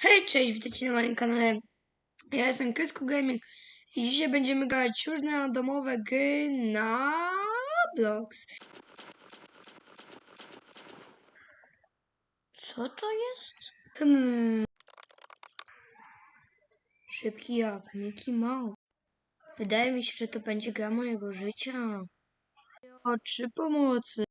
Hej, cześć, witajcie na moim kanale. Ja jestem Kysku Gaming i dzisiaj będziemy grać różne domowe gry na Roblox. Co to jest? Hmm. Szybki jak Mickey Mouse. Wydaje mi się, że to będzie gra mojego życia. Oczy pomocy.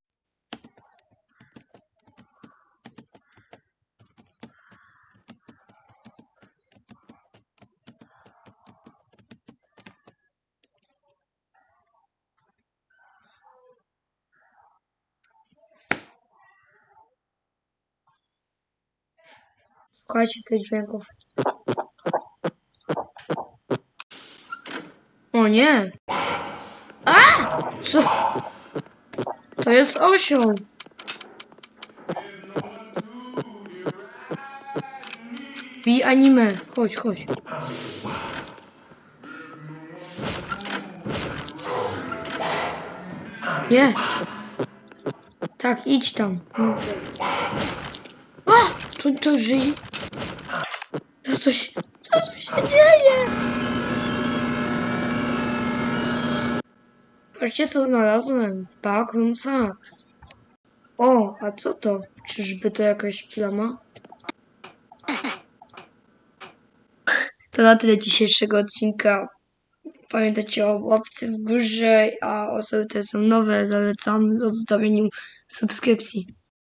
Słuchajcie tych dźwięków. O nie! A! Co? To jest osioł. Bij anime. Chodź, chodź. Nie. Tak, idź tam. A! Tu, tu żyje. Co to się, co tu się dzieje? Patrzcie co znalazłem w backroomsach. O, a co to? Czyżby to jakaś plama? To na tyle dzisiejszego odcinka. Pamiętajcie o łapce w górze, a osoby, które są nowe, zalecam zostawieniu subskrypcji.